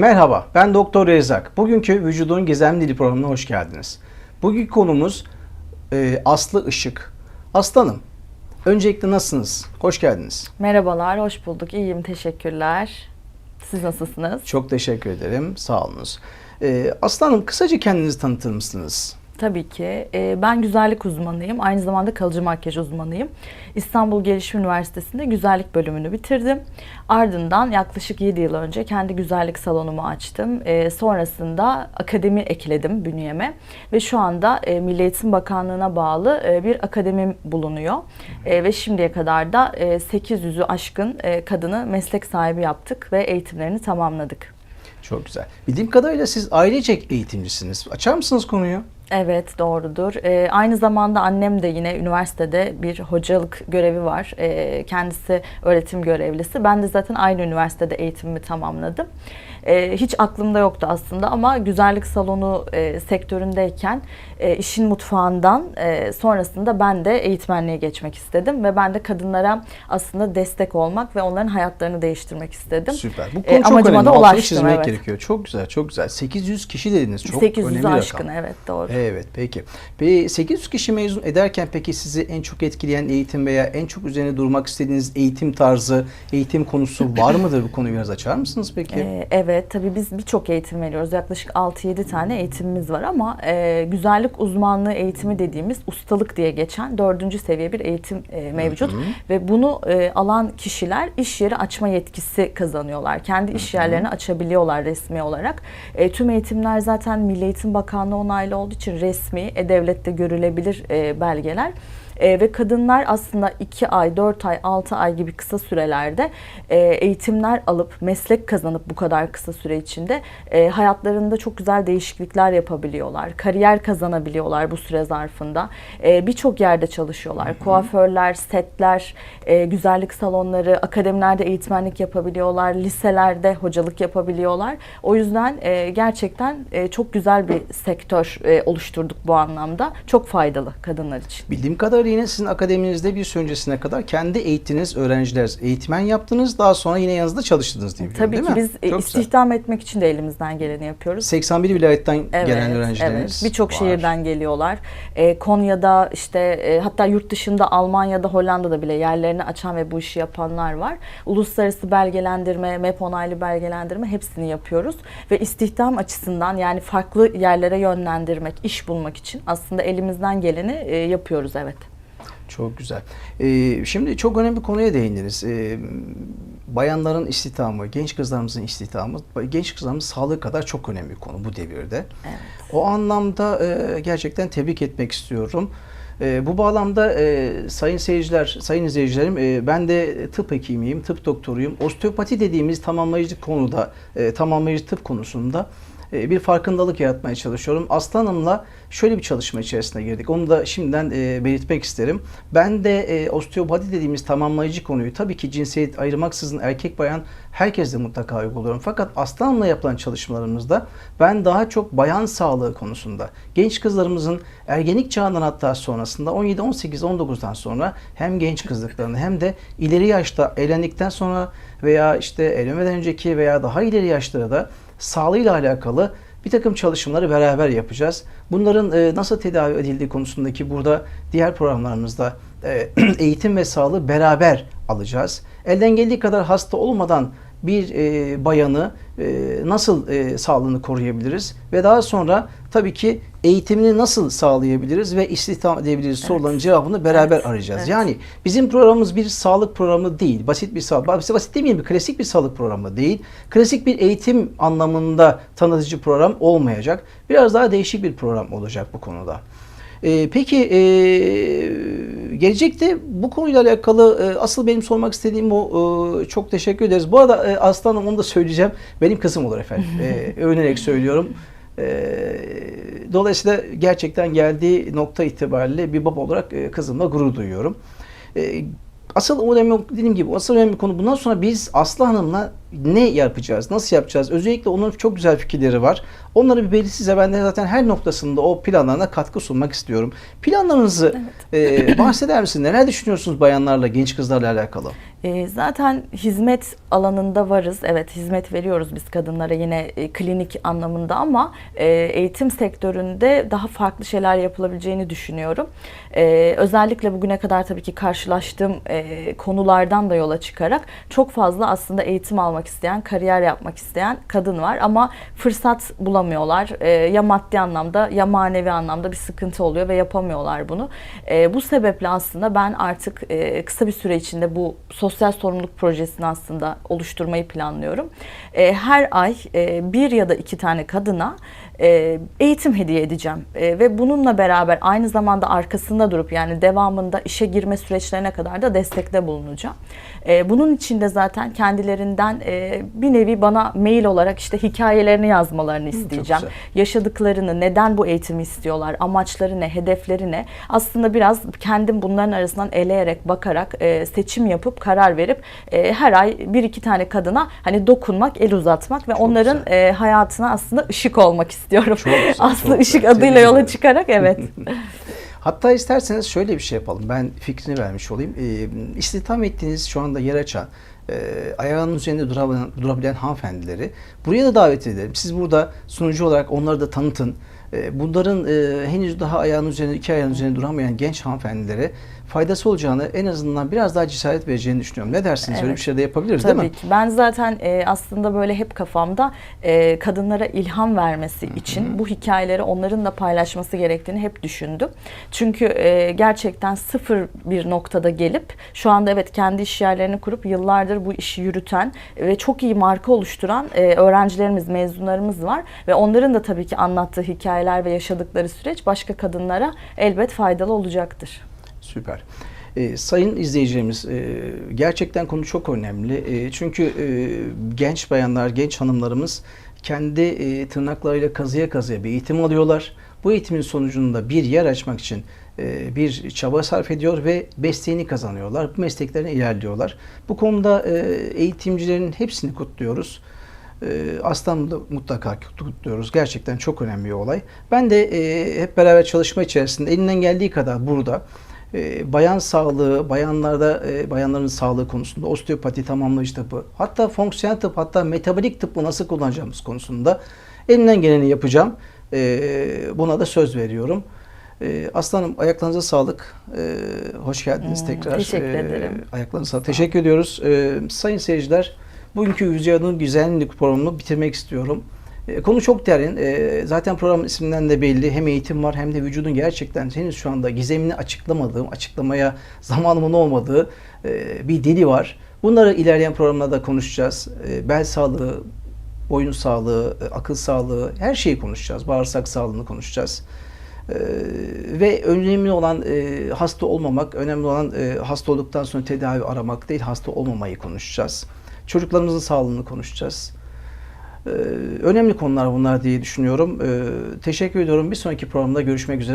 Merhaba, ben Doktor Rezak. Bugünkü Vücudun Gizemli Dili programına hoş geldiniz. Bugünkü konumuz e, Aslı Işık. Aslanım, öncelikle nasılsınız? Hoş geldiniz. Merhabalar, hoş bulduk. İyiyim, teşekkürler. Siz nasılsınız? Çok teşekkür ederim, sağ olunuz. E, Aslanım, kısaca kendinizi tanıtır mısınız? Tabii ki. Ee, Ben güzellik uzmanıyım. Aynı zamanda kalıcı makyaj uzmanıyım. İstanbul Gelişim Üniversitesi'nde güzellik bölümünü bitirdim. Ardından yaklaşık 7 yıl önce kendi güzellik salonumu açtım. Ee, Sonrasında akademi ekledim bünyeme. Ve şu anda e, Milli Eğitim Bakanlığı'na bağlı e, bir akademim bulunuyor. E, Ve şimdiye kadar da e, 800'ü aşkın kadını meslek sahibi yaptık ve eğitimlerini tamamladık. Çok güzel. Bildiğim kadarıyla siz ailecek eğitimcisiniz. Açar mısınız konuyu? Evet doğrudur. Ee, aynı zamanda annem de yine üniversitede bir hocalık görevi var. Ee, kendisi öğretim görevlisi. Ben de zaten aynı üniversitede eğitimimi tamamladım. Ee, hiç aklımda yoktu aslında ama güzellik salonu e, sektöründeyken e, işin mutfağından e, sonrasında ben de eğitmenliğe geçmek istedim ve ben de kadınlara aslında destek olmak ve onların hayatlarını değiştirmek istedim. Süper. Bu E, konu çok amacıma önemli. da ulaştım, çizmek evet. gerekiyor. Çok güzel, çok güzel. 800 kişi dediniz. Çok 800'ü önemli aşkın rakam. evet doğru. Evet peki. Peki 800 kişi mezun ederken peki sizi en çok etkileyen eğitim veya en çok üzerine durmak istediğiniz eğitim tarzı, eğitim konusu var mıdır? Bu konuyu biraz açar mısınız peki? Ee, evet, tabii biz birçok eğitim veriyoruz. Yaklaşık 6-7 tane eğitimimiz var ama e, güzellik uzmanlığı eğitimi dediğimiz ustalık diye geçen dördüncü seviye bir eğitim e, mevcut. Ve bunu e, alan kişiler iş yeri açma yetkisi kazanıyorlar. Kendi iş yerlerini açabiliyorlar resmi olarak. E, tüm eğitimler zaten Milli Eğitim Bakanlığı onaylı olduğu için resmi, e-devlette görülebilir e, belgeler. E, ve kadınlar aslında 2 ay, 4 ay, 6 ay gibi kısa sürelerde e, eğitimler alıp meslek kazanıp bu kadar kısa süre içinde e, hayatlarında çok güzel değişiklikler yapabiliyorlar. Kariyer kazanabiliyorlar bu süre zarfında. E, Birçok yerde çalışıyorlar. Kuaförler, setler, e, güzellik salonları, akademilerde eğitmenlik yapabiliyorlar. Liselerde hocalık yapabiliyorlar. O yüzden e, gerçekten e, çok güzel bir sektör e, oluşturduk bu anlamda. Çok faydalı kadınlar için. Bildiğim kadarıyla yine sizin akademinizde bir süre öncesine kadar kendi eğittiniz öğrenciler, eğitmen yaptınız. Daha sonra yine yanınızda çalıştınız diye biliyorum Tabii değil ki mi? biz e, Çok güzel. istihdam etmek için de elimizden geleni yapıyoruz. 81 vilayetten Evet, gelen öğrencileriniz evet. Birçok şehirden geliyorlar. E, Konya'da işte e, hatta yurt dışında Almanya'da Hollanda'da bile yerlerini açan ve bu işi yapanlar var. Uluslararası belgelendirme, MEP onaylı belgelendirme hepsini yapıyoruz. Ve istihdam açısından yani farklı yerlere yönlendirmek, iş bulmak için aslında elimizden geleni e, yapıyoruz evet. Çok güzel. Ee, şimdi çok önemli bir konuya değindiniz. Ee, bayanların istihdamı, genç kızlarımızın istihdamı, genç kızlarımızın sağlığı kadar çok önemli bir konu bu devirde. Evet. O anlamda e, gerçekten tebrik etmek istiyorum. E, bu bağlamda e, sayın seyirciler, sayın izleyicilerim e, ben de tıp hekimiyim, tıp doktoruyum. Osteopati dediğimiz tamamlayıcı konuda, e, tamamlayıcı tıp konusunda e, bir farkındalık yaratmaya çalışıyorum. Aslı Hanım'la şöyle bir çalışma içerisine girdik. Onu da şimdiden e, belirtmek isterim. Ben de e, osteopati dediğimiz tamamlayıcı konuyu tabii ki cinsiyet ayırmaksızın erkek bayan herkes de mutlaka uyguluyorum. Fakat Aslı Hanım'la yapılan çalışmalarımızda ben daha çok bayan sağlığı konusunda genç kızlarımızın ergenlik çağından hatta sonrasında 17, 18, 19'dan sonra hem genç kızlıklarını hem de ileri yaşta evlendikten sonra veya işte evlenmeden önceki veya daha ileri yaşlara da sağlığıyla alakalı bir takım çalışmaları beraber yapacağız. Bunların e, nasıl tedavi edildiği konusundaki burada diğer programlarımızda e, eğitim ve sağlığı beraber alacağız. Elden geldiği kadar hasta olmadan bir e, bayanı e, nasıl e, sağlığını koruyabiliriz ve daha sonra tabii ki eğitimini nasıl sağlayabiliriz ve istihdam edebiliriz soruların cevabını beraber Evet, arayacağız. evet. Yani bizim programımız bir sağlık programı değil. Basit bir sağlık, basit, demeyelim klasik bir sağlık programı değil. Klasik bir eğitim anlamında tanıtıcı program olmayacak. Biraz daha değişik bir program olacak bu konuda. Ee, peki ee, gelecekte bu konuyla alakalı ee, asıl benim sormak istediğim o ee, çok teşekkür ederiz. Bu arada ee, Aslanım onu da söyleyeceğim. Benim kızım olur efendim. Ee, övünerek söylüyorum. Ee, dolayısıyla gerçekten geldiği nokta itibariyle bir baba olarak ee, kızımla gurur duyuyorum. Ee, Asıl önemli dediğim gibi asıl önemli konu bundan sonra biz Aslı Hanım'la ne yapacağız, nasıl yapacağız? Özellikle onun çok güzel fikirleri var. Onları bir belli size ben de zaten her noktasında o planlarına katkı sunmak istiyorum. Planlarınızı e, bahseder misiniz? Neler düşünüyorsunuz bayanlarla, genç kızlarla alakalı? E, zaten hizmet alanında varız. Evet hizmet veriyoruz biz kadınlara yine e, klinik anlamında ama e, eğitim sektöründe daha farklı şeyler yapılabileceğini düşünüyorum. E, özellikle bugüne kadar tabii ki karşılaştığım e, konulardan da yola çıkarak çok fazla aslında eğitim almak isteyen, kariyer yapmak isteyen kadın var ama fırsat bulamıyorlar. E, ya maddi anlamda ya manevi anlamda bir sıkıntı oluyor ve yapamıyorlar bunu. E, bu sebeple aslında ben artık e, kısa bir süre içinde bu sosyal sorumluluk projesini aslında oluşturmayı planlıyorum. E, her ay e, bir ya da iki tane kadına e, eğitim hediye edeceğim E, ve bununla beraber aynı zamanda arkasında durup yani devamında işe girme süreçlerine kadar da destekte bulunacağım. E, bunun için de zaten kendilerinden e, bir nevi bana mail olarak işte hikayelerini yazmalarını isteyeceğim. Yaşadıklarını, neden bu eğitimi istiyorlar, amaçları ne, hedefleri ne? Aslında biraz kendim bunların arasından eleyerek, bakarak e, seçim yapıp karar verip e, her ay bir iki tane kadına hani dokunmak, el uzatmak ve Çok onların güzel. e, hayatına aslında ışık olmak istiyorum. Çok güzel, aslında çok ışık güzel. adıyla yola çıkarak evet. Hatta isterseniz şöyle bir şey yapalım. Ben fikrini vermiş olayım. Ee, istihdam ettiğiniz şu anda yer açan, e, ayağının üzerinde durabilen, durabilen hanımefendileri buraya da davet edelim. Siz burada sunucu olarak onları da tanıtın. E, bunların e, henüz daha ayağının üzerinde, iki ayağının üzerinde duramayan genç hanımefendilere faydası olacağını en azından biraz daha cesaret vereceğini düşünüyorum. Ne dersiniz? Öyle Evet. bir şey de yapabiliriz Tabii değil mi? ki. Ben zaten e, aslında böyle hep kafamda e, kadınlara ilham vermesi için bu hikayeleri onların da paylaşması gerektiğini hep düşündüm. Çünkü e, gerçekten sıfır bir noktada gelip şu anda evet kendi iş yerlerini kurup yıllardır bu işi yürüten ve çok iyi marka oluşturan e, öğrencilerimiz, mezunlarımız var ve onların da tabii ki anlattığı hikayeler ve yaşadıkları süreç başka kadınlara elbet faydalı olacaktır. Süper. Ee, sayın izleyicilerimiz e, gerçekten konu çok önemli. E, çünkü e, genç bayanlar, genç hanımlarımız kendi e, tırnaklarıyla kazıya kazıya bir eğitim alıyorlar. Bu eğitimin sonucunda bir yer açmak için e, bir çaba sarf ediyor ve mesleğini kazanıyorlar. Bu mesleklerine ilerliyorlar. Bu konuda e, eğitimcilerin hepsini kutluyoruz. E, Aslan'ı da mutlaka kutluyoruz. Gerçekten çok önemli bir olay. Ben de e, hep beraber çalışma içerisinde elinden geldiği kadar burada e, bayan sağlığı, bayanlarda e, bayanların sağlığı konusunda osteopati tamamlayıcı tıpı, hatta fonksiyonel tıp, hatta metabolik tıpı nasıl kullanacağımız konusunda elimden geleni yapacağım. E, buna da söz veriyorum. E, Aslanım ayaklarınıza sağlık. E, hoş geldiniz Hmm, tekrar. teşekkür E, ederim. Ayaklarınıza sağlık. Teşekkür ediyoruz. E, sayın seyirciler, bugünkü Yüzyılın Güzellik programını bitirmek istiyorum. E, Konu çok derin. E, Zaten program isminden de belli. Hem eğitim var hem de vücudun gerçekten henüz şu anda gizemini açıklamadığım, açıklamaya zamanımın olmadığı e, bir dili var. Bunları ilerleyen programlarda konuşacağız. Bel sağlığı, boyun sağlığı, akıl sağlığı, her şeyi konuşacağız. Bağırsak sağlığını konuşacağız. Ve önemli olan hasta olmamak, önemli olan hasta olduktan sonra tedavi aramak değil, hasta olmamayı konuşacağız. Çocuklarımızın sağlığını konuşacağız. Ee, önemli konular bunlar diye düşünüyorum. Ee, teşekkür ediyorum. Bir sonraki programda görüşmek üzere.